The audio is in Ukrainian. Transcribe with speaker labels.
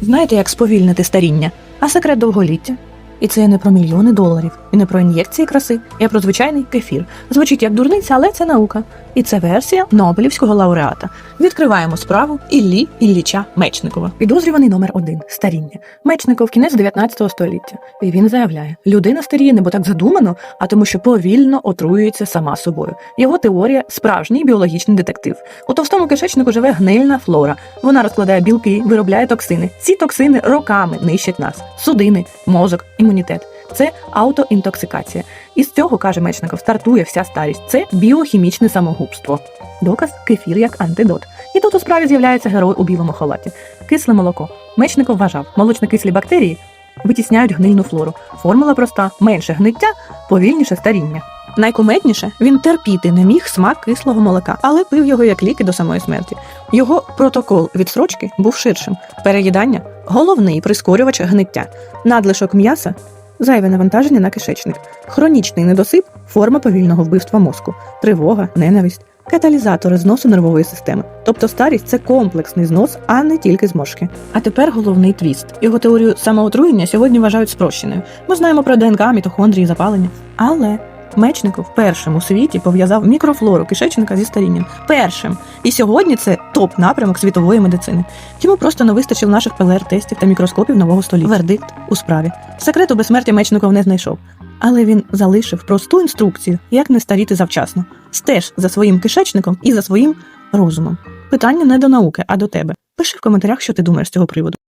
Speaker 1: Знаєте, як сповільнити старіння? А секрет довголіття? І це не про мільйони доларів, і не про ін'єкції краси, а про звичайний кефір. Звучить як дурниця, але це наука. І це версія Нобелівського лауреата. Відкриваємо справу Іллі Ілліча Мечникова. Підозрюваний номер один старіння. Мечников кінець 19 століття. І він заявляє: людина старіє не бо так задумано, а тому, що повільно отруюється сама собою. Його теорія справжній біологічний детектив. У товстому кишечнику живе гнильна флора. Вона розкладає білки, виробляє токсини. Ці токсини роками нищать нас: судини, мозок, імунітет. Це аутоінтоксикація. І з цього, каже Мечников, стартує вся старість. Це біохімічне самогубство. Доказ кефір як антидот. І тут у справі з'являється герой у білому халаті. Кисле молоко. Мечников вважав, молочнокислі бактерії витісняють гнильну флору. Формула проста: менше гниття, повільніше старіння. Найкуметніше він терпіти не міг смак кислого молока, але пив його як ліки до самої смерті. Його протокол відсрочки був ширшим. Переїдання головний прискорювач гниття, надлишок м'яса зайве навантаження на кишечник, хронічний недосип форма повільного вбивства мозку, тривога, ненависть, каталізатори зносу нервової системи. Тобто старість це комплексний знос, а не тільки зморшки. А тепер головний твіст. Його теорію самоотруєння сьогодні вважають спрощеною. Ми знаємо про ДНК, мітохондрії, запалення. Але Мечников першим у світі пов'язав мікрофлору кишечника зі старінням. Першим. І сьогодні це топ напрямок світової медицини. Йому просто не вистачило наших ПЛР-тестів та мікроскопів нового століття. Вердикт у справі. Секрету безсмертя Мечников не знайшов. Але він залишив просту інструкцію, як не старіти завчасно. Стеж за своїм кишечником і за своїм розумом. Питання не до науки, а до тебе. Пиши в коментарях, що ти думаєш з цього приводу.